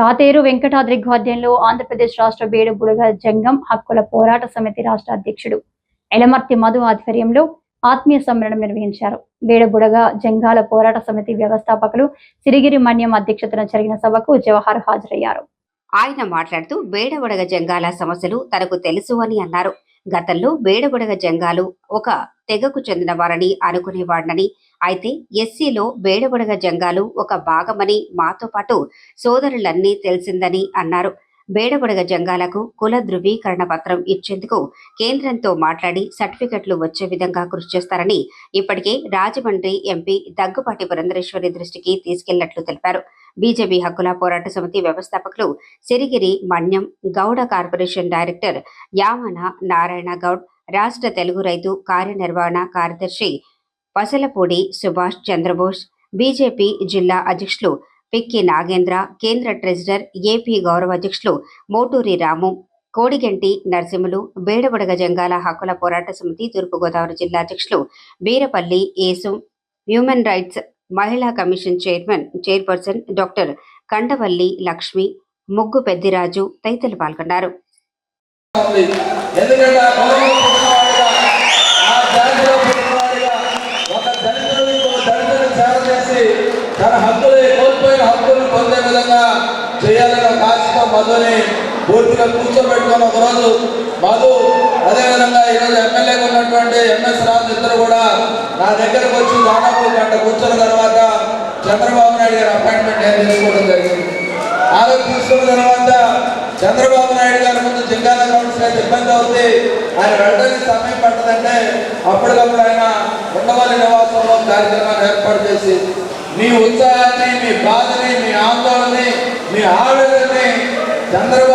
కాతేరు వెంకటాద్రి గోధ్యంలో ఆంధ్రప్రదేశ్ రాష్ట్ర బేడు బుడగ జంగం హక్కుల పోరాట సమితి రాష్ట్ర అధ్యక్షుడు ఎలమర్తి మధు ఆధ్వర్యంలో ఆత్మీయ సమ్మేళనం నిర్వహించారు. బేడబుడగ జంగాల పోరాట సమితి వ్యవస్థాపకులు సిరిగిరి మన్యం అధ్యక్షతన జరిగిన సభకు జవహర్ హాజరయ్యారు. ఆయన మాట్లాడుతూ బేడబుడగ జంగాల సమస్యలు తనకు తెలుసు అని అన్నారు. గతంలో బేడబుడగ జంగాలు ఒక తెగకు చెందిన వారని అనుకునేవాడినని. అయితే ఎస్సీలో బేడబుడగ జంగాలు ఒక భాగమని మాతో పాటు సోదరులన్నీ తెలిసిందని అన్నారు. బేడబుడగ జంగాలకు కుల ధృవీకరణ పత్రం ఇచ్చేందుకు కేంద్రంతో మాట్లాడి సర్టిఫికెట్లు వచ్చే విధంగా కృషి చేస్తారని ఇప్పటికే రాజమండ్రి ఎంపీ దగ్గుపాటి పురంధరేశ్వరి దృష్టికి తీసుకెళ్ళినట్లు తెలిపారు. బీజేపీ హక్కుల పోరాట సమితి వ్యవస్థాపకులు సిరిగిరి మన్యం గౌడ కార్పొరేషన్ డైరెక్టర్ యామన నారాయణ గౌడ్ రాష్ట్ర తెలుగు రైతు కార్యనిర్వహణ కార్యదర్శి పసలపూడి సుభాష్ చంద్రబోస్ బీజేపీ జిల్లా అధ్యక్షులు పిక్కి నాగేంద్ర కేంద్ర ట్రెజరర్ ఏపీ గౌరవ అధ్యక్షులు మోటూరి రాము కోడిగంటి నరసింహులు బేడబుడగ జంగాల హక్కుల పోరాట సమితి తూర్పుగోదావరి జిల్లా అధ్యక్షులు వీరపల్లి ఏసు హ్యూమన్ రైట్స్ మహిళా commission chairman chairperson doctor Kandavalli Lakshmi ముగ్గు పెద్దిరాజు తదితరులు పాల్గొన్నారు. తన హక్కులు కోల్పోయిన హక్కులు పొందే విధంగా మధుని పూర్తిగా కూర్చోబెట్టుకొని ఒకరోజు మధు అదేవిధంగా ఈరోజు ఎమ్మెల్యేగా ఉన్నటువంటి ఎంఎస్ రాజు ఇద్దరు కూడా నా దగ్గరకు వచ్చి దాదాపు గంట కూర్చున్న తర్వాత చంద్రబాబు నాయుడు గారి అపాయింట్మెంట్ నేను తీసుకోవడం జరిగింది. ఆలోచన తీసుకున్న తర్వాత చంద్రబాబు నాయుడు గారి ముందు జిల్లాల కౌన్సిల్ ఇబ్బంది అవుతుంది ఆయన వెళ్ళడానికి సమయం పట్టదంటే అప్పటికప్పుడు ఆయన ఉండవల్లి నివాసంలో కార్యక్రమాన్ని ఏర్పాటు చేసి మీ ఉత్సాహాన్ని మీ బాధని మీ ఆందోళనని మీ ఆవేదనని చంద్రబాబు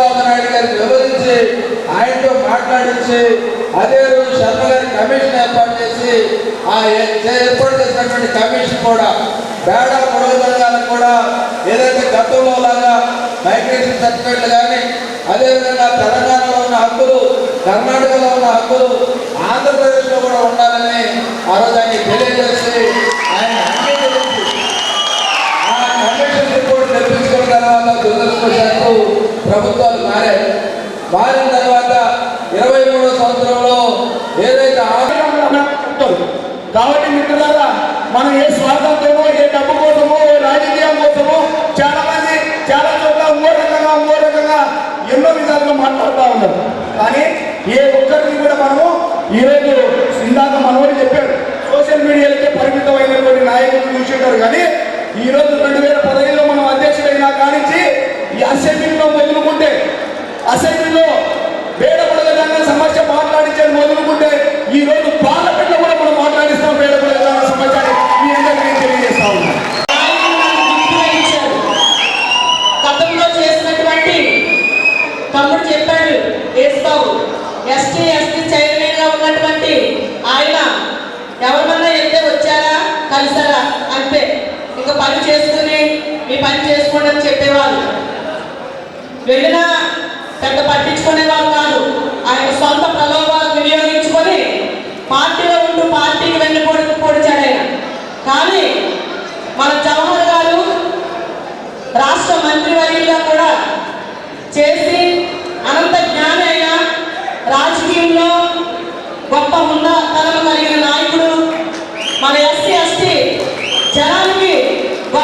ఆయనతో మాట్లాడించి అదే రోజు శర్మ గారి కమిషన్ ఏర్పాటు చేసి ఆ ఏర్పాటు చేసినటువంటి కమిషన్ కూడా పేడ పొడవుదలకు కూడా ఏదైతే గతంలో లాగా మైగ్రేషన్ సర్టిఫికెట్లు కానీ అదేవిధంగా తెలంగాణలో ఉన్న హక్కులు కర్ణాటకలో ఉన్న హక్కులు ఆంధ్రప్రదేశ్లో కూడా ఉండాలని ఆ రోజు ఆయన తెలియజేసి ఆయన అంగీకరించి ఆ కమిషన్ రిపోర్ట్ తెప్పించుకున్న తర్వాత దురదృష్టవశాత్తు ప్రభుత్వాలు మారాయి. మారిన తర్వాత కాబట్టి మిత్రులారా మనం ఏ స్వార్థంతోనో ఏ డబ్బు కోసమో ఏ రాజకీయం కోసమో చాలా మంది చాలా చోట్ల ఇంకో రకంగా ఓ రకంగా ఎన్నో విధాలుగా మాట్లాడుతూ ఉన్నారు. కానీ ఏ ఒక్కరిని కూడా మనము ఈరోజు ఇందాక మనవని చెప్పాడు సోషల్ మీడియాలకే పరిమితమైనటువంటి నాయకులు చూసింటారు. కానీ ఈ రోజు రెండు వేల పదహైదులో మనం అధ్యక్షుడైనా కానించి ఈ అసెంబ్లీలో మొదలుకుంటే అసెంబ్లీలో వేస్తావు ఎస్టీ ఎస్టీ చైర్మన్గా ఉన్నటువంటి ఆయన ఎవరన్నా వెళ్తే వచ్చారా కలిసారా అంతే ఇంకా పని చేసుకుని మీ పని చేసుకోండి అని చెప్పేవాళ్ళు వెళ్ళినా పెద్ద పట్టించుకునేవారు కాదు. ఆయన సొంత ప్రలోభాలు వినియోగించుకొని పార్టీలో ఉంటూ పార్టీకి వెన్ను పొడి పొడిచాడు ఆయన. కానీ మన జవహర్ గారు రాష్ట్ర మంత్రివర్యులుగా కూడా చేసి అనంత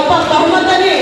గొప్ప బహుమతని